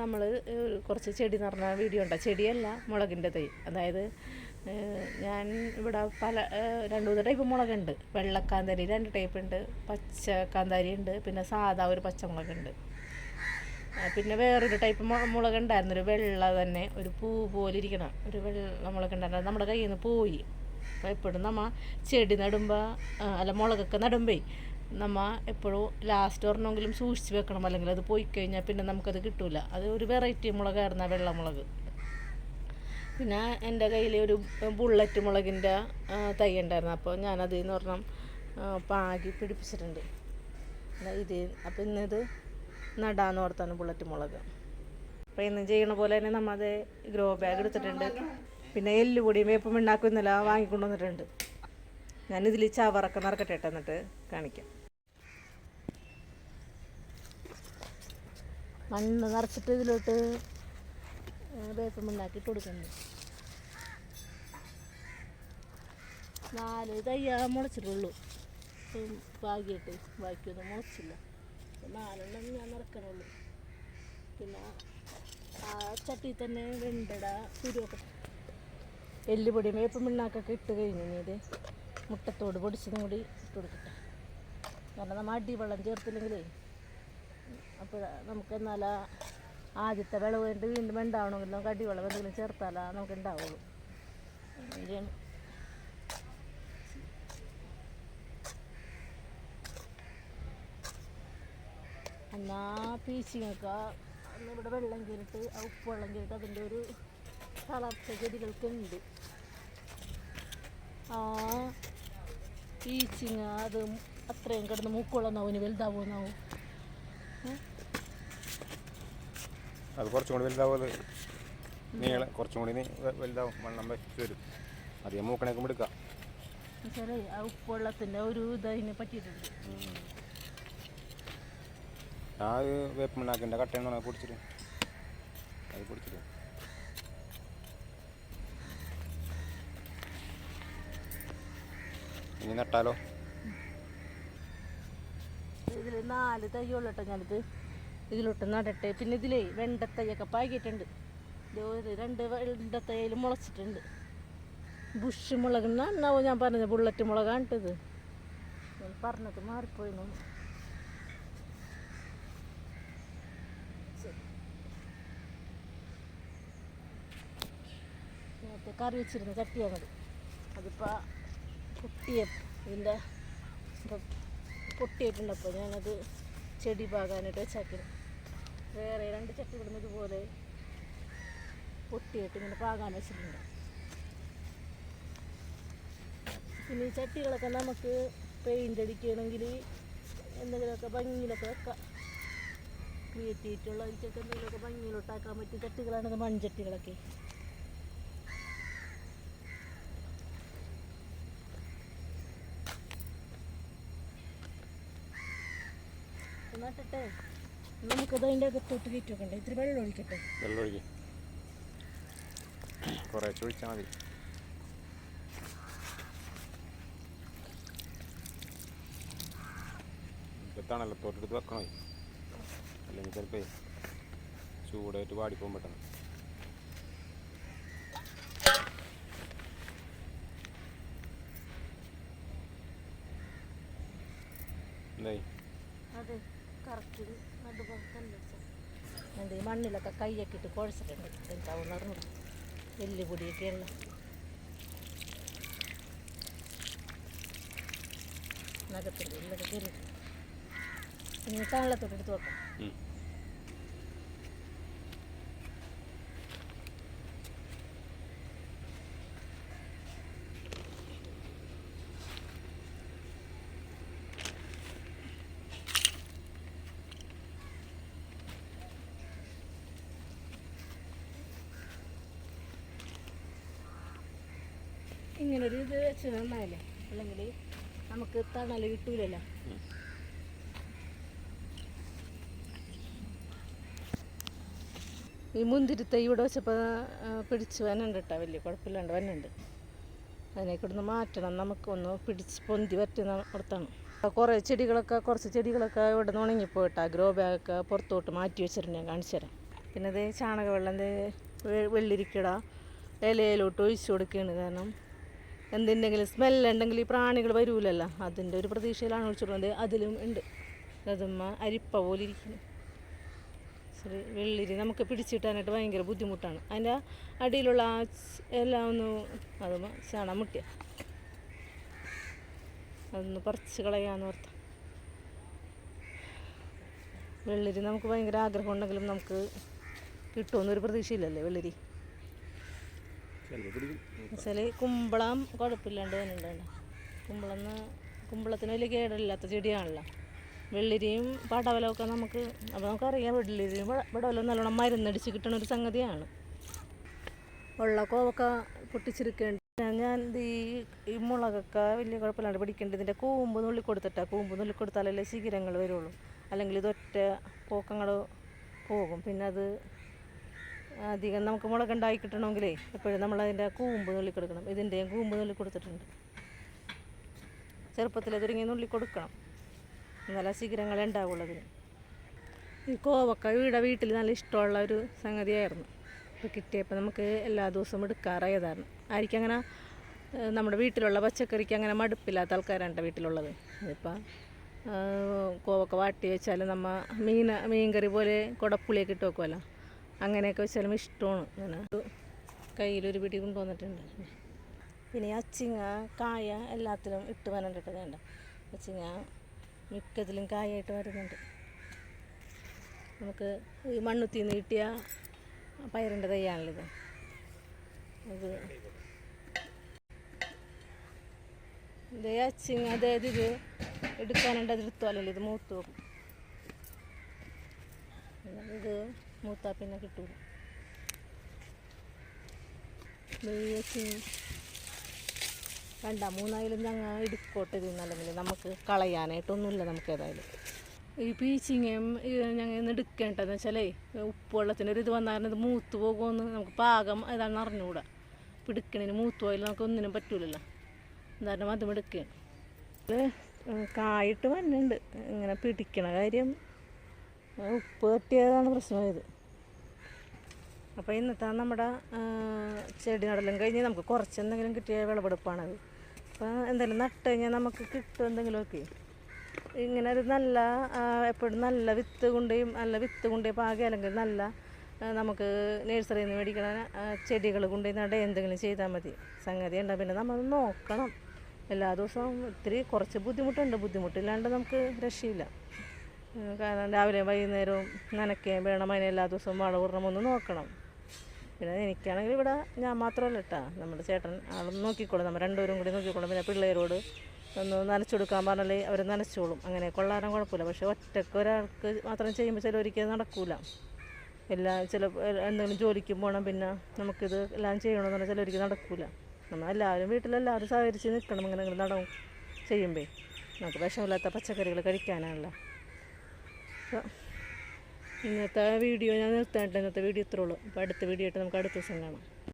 നമ്മൾ കുറച്ച് ചെടി നിറഞ്ഞ വീഡിയോ ഉണ്ട്. ചെടിയല്ല മുളകിന്റെ തൈ. അതായത് ഞാൻ ഇവിടെ പല രണ്ട് മൂന്ന് ടൈപ്പ് മുളകുണ്ട്. വെള്ളക്കാന്താരി രണ്ട് ടൈപ്പ് ഉണ്ട്. പച്ച കാന്താരി ഉണ്ട്. പിന്നെ സാധാ ഒരു പച്ചമുളകുണ്ട് പിന്നെ വേറൊരു ടൈപ്പ് മുളക് ഉണ്ടായിരുന്നു വെള്ള തന്നെ ഒരു പൂ പോലെ ഇരിക്കണം ഒരു വെള്ള മുളക് ഉണ്ടായിരുന്നു. നമ്മുടെ കയ്യിൽ നിന്ന് പോയി. അപ്പോൾ എപ്പോഴും നമ്മ ചെടി നടുമ്പോൾ അല്ല മുളകൊക്കെ നടുമ്പേ നമ്മ എപ്പോഴും ലാസ്റ്റ് ഒരെണ്ണമെങ്കിലും സൂക്ഷിച്ച് വെക്കണം. അല്ലെങ്കിൽ അത് പോയി കഴിഞ്ഞാൽ പിന്നെ നമുക്കത് കിട്ടില്ല അത് ഒരു വെറൈറ്റി മുളകായിരുന്നു വെള്ളമുളക്. വെള്ള പിന്നെ എന്റെ കയ്യിൽ ഒരു ബുള്ളറ്റ് മുളകിന്റെ തൈ ഉണ്ടായിരുന്നു. അപ്പോൾ ഞാനതിൽ നിന്ന് ഒരെണ്ണം പാകി പിടിപ്പിച്ചിട്ടുണ്ട്. ഇത്. അപ്പം ഇന്നത് നടാന്ന് ഓർത്താണ് ബുള്ളറ്റ് മുളക്. അപ്പോൾ ഇന്ന് ചെയ്യണ പോലെ തന്നെ നമ്മൾ അത് ഗ്രോ ബാഗ് എടുത്തിട്ടുണ്ട്. പിന്നെ എല്ലുപൊടിയും വേപ്പും ഉണ്ടാക്കും ഇന്നലെ. വാങ്ങിക്കൊണ്ട് വന്നിട്ടുണ്ട്. ഞാനിതിൽ ചവറൊക്കെ നിറക്കട്ടെ കേട്ടോ എന്നിട്ട് കാണിക്കാം. മണ്ണ് നിറച്ചിട്ട് ഇതിലോട്ട് വേപ്പം ഉണ്ടാക്കിയിട്ട് കൊടുക്കുന്നു. നാല് തയ്യാ മുളച്ചിട്ടുള്ളൂ. ഭാഗ്യമായിട്ട് ബാക്കിയൊന്നും മുളച്ചില്ല. നാലെണ്ണം ഞാൻ നിറക്കണുള്ളൂ. പിന്നെ ആ ചട്ടി തന്നെ വെണ്ടട കുരുവൊക്കെ എല്ലുപൊടിയും വേപ്പം പിണ്ണാക്കൊക്കെ ഇട്ട് കഴിഞ്ഞു ഇത്. മുട്ടത്തോട് പൊടിച്ചതും കൂടി ഇട്ട് കൊടുക്കട്ടെ. കാരണം നമ്മൾ അടിവെള്ളം ചേർത്തില്ലെങ്കിലേ അപ്പോൾ നമുക്ക് എന്നാൽ ആദ്യത്തെ വിളവ് കഴിഞ്ഞിട്ട് വീണ്ടും ഉണ്ടാവണമെങ്കിൽ നമുക്ക് അടിവെള്ളം എന്തെങ്കിലും ചേർത്താലാ നമുക്ക് ഉണ്ടാവുള്ളൂ. അങ്ങനെയാണ്. എന്നാ പീച്ചിങ്ങൊക്കെ ഇവിടെ വെള്ളം കയറിയിട്ട് ആ ഉപ്പ് വെള്ളം കയറിയിട്ട് അതിന്റെ ഒരു തളർച്ച ചെടികൾക്കുണ്ട് ആ പീച്ചിങ്ങ അത് അത്രയും കിടന്ന് മൂക്കുള്ളന്നാവും വലുതാവുമെന്നാവും അത് കുറച്ചും കൂടി വലുതാവും അത്. നീളെ കുറച്ചും കൂടി വലുതാവും. വണ്ണം വെച്ച് വരും. അധികം മൂക്കണേക്കും എടുക്കാം. എന്നുവെച്ചാലേ ആ ഉപ്പ് ഒരു ഇത് അതിന് പറ്റിയിട്ടുണ്ട്. ആ വേപ്പുണ്ടാക്കിന്റെ കട്ടയെന്ന് പറഞ്ഞാൽ പൊടിച്ചിട്ട് അത് പൊടിച്ചിട്ട് ഇനി നട്ടാലോ? ഇതിൽ നാല് തയ്യുള്ളൂ കേട്ടോ ഞാനിത് ഇതിലോട്ട് നടട്ടെ. പിന്നെ ഇതിലേ വെണ്ടത്തയ്യൊക്കെ പാകിയിട്ടുണ്ട്. ഒരു രണ്ട് വെണ്ടത്തയ്യയിൽ മുളച്ചിട്ടുണ്ട്. ബുഷ് മുളക് നന്നാവും ഞാൻ പറഞ്ഞത്? ബുള്ളറ്റ് മുളകാണ് ഞാൻ പറഞ്ഞത് മാറിപ്പോയി. കറി വെച്ചിരുന്ന ചട്ടിയാണത് അതിപ്പോൾ പൊട്ടിയ ഇതിന്റെ പൊട്ടിയിട്ടുണ്ട് അപ്പോൾ ഞാനത് ചെടി പാകാനായിട്ട് വെച്ചാക്കി. വേറെ രണ്ട് ചട്ടി ഇവിടുന്ന് ഇതുപോലെ പൊട്ടിയിട്ട് ഇങ്ങനെ പാകാൻ വെച്ചിട്ടുണ്ട്. പിന്നെ ഈ ചട്ടികളൊക്കെ നമുക്ക് പെയിന്റ് അടിക്കണമെങ്കിൽ എന്തെങ്കിലുമൊക്കെ ഭംഗിയിലൊക്കെ വെക്കാം. ക്രിയേറ്റിവിറ്റുള്ള എനിക്കൊക്കെ എന്തെങ്കിലുമൊക്കെ ഭംഗിയിലോട്ടാക്കാൻ പറ്റിയ ചട്ടികളാണ് മൺചട്ടികളൊക്കെ. നട്ടിട്ടെ നമുക്കത് അതിന്റെ തൊട്ട് കയറ്റൊക്കെ ഇത്തിരി വെള്ളം ഒഴിക്കട്ടെ? വെള്ളം ഒഴിക്കും. കുറേ ചോദിച്ചാൽ മതി. ഇപ്പത്താണല്ലോ തോട്ടെടുത്ത് വെക്കണോ. അല്ലെങ്കിൽ ചിലപ്പോൾ ചൂടായിട്ട് വാടിപ്പോകാൻ പെട്ടെന്ന് എന്തായി? അതെ. കറക്റ്റ് ഈ മണ്ണിലൊക്കെ കൈയൊക്കെ ഇട്ട് കുഴച്ചിട്ടുണ്ട്. എന്താവും നടന്നു എല്ലുപൊടിയൊക്കെയുള്ള നഖത്തിന്റെ ഉള്ളൊക്കെ കയറി ഇനി താളത്തോട്ട് എടുത്ത് വെക്കാം. ഇങ്ങനൊരു ഇത് വെച്ച് നന്നായില്ലേ അല്ലെങ്കിൽ നമുക്ക് തണൽ കിട്ടൂലല്ലോ. ഈ മുന്തിരിത്തൈ ഇവിടെ വെച്ചപ്പോൾ പിടിച്ച് വന്നുണ്ട് കേട്ടോ വലിയ കുഴപ്പമില്ലാണ്ട് വന്നുണ്ട് അതിനെ കിടന്ന് മാറ്റണം. നമുക്കൊന്ന് പിടിച്ച് പൊന്തി പറ്റുന്ന ഓർത്താണ്. കുറേ ചെടികളൊക്കെ കുറച്ച് ചെടികളൊക്കെ ഇവിടെ നിന്ന് ഉണങ്ങിപ്പോയിട്ടാ ഗ്രോ ബാഗൊക്കെ പുറത്തോട്ട് മാറ്റി വെച്ചിട്ടുണ്ട്. ഞാൻ കാണിച്ചു തരാം. പിന്നെ ഇത് ചാണകവെള്ളം വെ- വെള്ളിരിക്കട ഇലയിലോട്ട് ഒഴിച്ചു കൊടുക്കുകയാണ് കാരണം എന്തിന്റെങ്കിലും സ്മെല്ലുണ്ടെങ്കിൽ ഈ പ്രാണികൾ വരൂലല്ലോ. അതിന്റെ ഒരു പ്രതീക്ഷയിലാണ് ഒഴിച്ചു അതിലും ഉണ്ട്. അതുമ്മ അരിപ്പ പോലെ ഇരിക്കുന്നു. ശരി വെള്ളിരി നമുക്ക് പിടിച്ചിട്ടാനായിട്ട് ഭയങ്കര ബുദ്ധിമുട്ടാണ്. അതിന്റെ അടിയിലുള്ള ആ എല്ലാം ഒന്ന് അതുമ്മ ചാണം മുട്ടിയ. അതൊന്ന് പറിച്ച് കളയാന്ന് ഓർത്ത. വെള്ളിരി നമുക്ക് ഭയങ്കര ആഗ്രഹം ഉണ്ടെങ്കിലും നമുക്ക് കിട്ടുമെന്നൊരു പ്രതീക്ഷയില്ലല്ലേ വെള്ളിരി? എന്നുവെച്ചാൽ കുമ്പളം കുഴപ്പമില്ലാണ്ട് തന്നെ കുമ്പളം കുമ്പളത്തിന് വലിയ കേടില്ലാത്ത ചെടിയാണല്ലോ. വെള്ളിരിയും പടവലമൊക്കെ നമുക്ക് അപ്പോൾ നമുക്കറിയാം വെള്ളിരിയും പട- പടവലവും നല്ലോണം മരുന്നടിച്ച് കിട്ടുന്ന ഒരു സംഗതിയാണ് ഉള്ള പൊട്ടിച്ചിരിക്കേണ്ട ഞാൻ ഈ ഈ മുളകൊക്കെ വലിയ കുഴപ്പമില്ലാണ്ട് പിടിക്കേണ്ടത് ഇതിന്റെ കൂമ്പ് നുള്ളി കൊടുത്തിട്ടാണ് കൂമ്പ് നുള്ളി കൊടുത്താലല്ലേ ശിഖിരങ്ങൾ വരുള്ളൂ. അല്ലെങ്കിൽ ഇതൊറ്റ പോക്കങ്ങൾ പോകും. പിന്നെ അത് അധികം നമുക്ക് മുളകുണ്ടായി കിട്ടണമെങ്കിലേ എപ്പോഴും നമ്മൾ അതിന്റെ കൂമ്പ് നുള്ളി കൊടുക്കണം ഇതിന്റെയും കൂമ്പ് നുള്ളി കൊടുത്തിട്ടുണ്ട് ചെറുപ്പത്തിൽ തുടങ്ങി നുള്ളി കൊടുക്കണം നല്ല ശിഖരങ്ങൾ ഉണ്ടാവുള്ളൂ അതിന്. ഈ കോവക്ക ഇവിടെ വീട്ടിൽ നല്ല ഇഷ്ടമുള്ള ഒരു സംഗതിയായിരുന്നു. ഇപ്പോൾ കിട്ടിയപ്പോൾ നമുക്ക് എല്ലാ ദിവസവും എടുക്കാറായതായിരുന്നു. ആയിരിക്കും അങ്ങനെ നമ്മുടെ വീട്ടിലുള്ള പച്ചക്കറിക്ക് അങ്ങനെ മടുപ്പില്ലാത്ത ആൾക്കാരാണ് വീട്ടിലുള്ളത്. ഇപ്പം കോവക്ക വാട്ടി വെച്ചാൽ നമ്മൾ മീൻ മീൻ കറി പോലെ കുടപ്പുളിയൊക്കെ ഇട്ട് വെക്കുമല്ലോ അങ്ങനെയൊക്കെ വെച്ചാലും ഇഷ്ടമാണ് ഞാൻ കയ്യിലൊരു പിടി കൊണ്ടുവന്നിട്ടുണ്ട്. പിന്നെ അച്ചിങ്ങ കായ എല്ലാത്തിലും ഇട്ട് വരണ്ടിട്ട് വേണ്ട. അച്ചിങ്ങ മിക്കതിലും കായായിട്ട് വരുന്നുണ്ട്. നമുക്ക് ഈ മണ്ണുത്തി നിന്ന് കിട്ടിയ പയറിന്റെ തൈയാണല്ലോ ഇത് അത് ഇത് അച്ചിങ് അതായത് ഇത് എടുക്കാനുണ്ട് അത് എടുത്തോലല്ലോ ഇത് മൂത്ത് പോകും. ഇത് മൂത്താ പിന്നെ കിട്ടൂല. അച്ചിങ് വേണ്ട മൂന്നായാലും ഞങ്ങൾ എടുക്കോട്ടെ ഇതിന്നല്ലെങ്കിൽ നമുക്ക് കളയാനായിട്ടൊന്നുമില്ല നമുക്ക് ഏതായാലും. ഈ പീച്ചിങ്ങയും ഞങ്ങൾ ഇന്ന് എടുക്കേണ്ടതെന്ന് വെച്ചാലേ ഉപ്പുവെള്ളത്തിന്റെ ഒരു ഇത് വന്നാൽ ഇത് മൂത്ത് പോകുമെന്ന് നമുക്ക് പാകം ഏതാണെന്ന് അറിഞ്ഞുകൂടാ പിടിക്കണതിന് മൂത്ത് പോയാലും നമുക്ക് ഒന്നിനും പറ്റൂലല്ലോ. എന്തായാലും അതും എടുക്കുകയാണ് കായിട്ട് വന്നുണ്ട്. ഇങ്ങനെ പിടിക്കണ കാര്യം ഉപ്പ് കെട്ടിയതാണ് പ്രശ്നമായത്. അപ്പോൾ ഇന്നത്തെ നമ്മുടെ ചെടി നടലും കഴിഞ്ഞ് നമുക്ക് കുറച്ച് എന്തെങ്കിലും കിട്ടിയ വിളവെടുപ്പാണത് അപ്പോൾ എന്തെങ്കിലും നട്ട് കഴിഞ്ഞാൽ നമുക്ക് കിട്ടും എന്തെങ്കിലുമൊക്കെ. ഇങ്ങനെ ഒരു നല്ല എപ്പോഴും നല്ല വിത്ത് കൊണ്ടേയും നല്ല വിത്ത് കൊണ്ടേയും പാകെ അല്ലെങ്കിൽ നല്ല നമുക്ക് നേഴ്സറിയിൽ നിന്ന് മേടിക്കണ ചെടികൾ കൊണ്ടുപോയി നട എന്തെങ്കിലും ചെയ്താൽ മതി. സംഗതി ഉണ്ടാ പിന്നെ നമ്മൾ നോക്കണം. എല്ലാ ദിവസവും ഇത്തിരി കുറച്ച് ബുദ്ധിമുട്ടുണ്ട്. ബുദ്ധിമുട്ടില്ലാണ്ട് നമുക്ക് രക്ഷയില്ല. കാരണം രാവിലെ വൈകുന്നേരവും നനയ്ക്കുകയും വേണം. അതിനെ എല്ലാ ദിവസവും വളം ഇടണം ഒന്ന് നോക്കണം. പിന്നെ എനിക്കാണെങ്കിൽ ഇവിടെ ഞാൻ മാത്രമല്ല കേട്ടാ നമ്മുടെ ചേട്ടൻ ആളും നോക്കിക്കോളും. നമ്മൾ രണ്ടുപേരും കൂടി നോക്കിക്കോളും. പിന്നെ പിള്ളേരോട് ഒന്ന് നനച്ചു കൊടുക്കാൻ പറഞ്ഞാൽ അവർ നനച്ചോളും. അങ്ങനെ കൊള്ളാനും കുഴപ്പമില്ല. പക്ഷേ ഒറ്റയ്ക്ക് ഒരാൾക്ക് മാത്രം ചെയ്യുമ്പോൾ ചില ഒരിക്കലും നടക്കൂല. എല്ലാം ചില എന്തെങ്കിലും ജോലിക്ക് പോകണം പിന്നെ നമുക്കിത് എല്ലാം ചെയ്യണമെന്ന് പറഞ്ഞാൽ ചില ചിലവർക്ക് നടക്കൂല. നമ്മൾ എല്ലാവരും വീട്ടിലെല്ലാവരും സഹകരിച്ച് നിൽക്കണം ഇങ്ങനെ നടക്കും ചെയ്യുമ്പോൾ നമുക്ക് വിഷമില്ലാത്ത പച്ചക്കറികൾ കഴിക്കാനാണല്ലോ അപ്പോൾ ഇന്നത്തെ വീഡിയോ ഞാൻ നിർത്താണ്ട് ഇന്നത്തെ വീഡിയോ ഇത്രയുള്ളൂ അപ്പോൾ അടുത്ത വീഡിയോ ആയിട്ട് നമുക്ക് അടുത്ത ദിവസം കാണാം.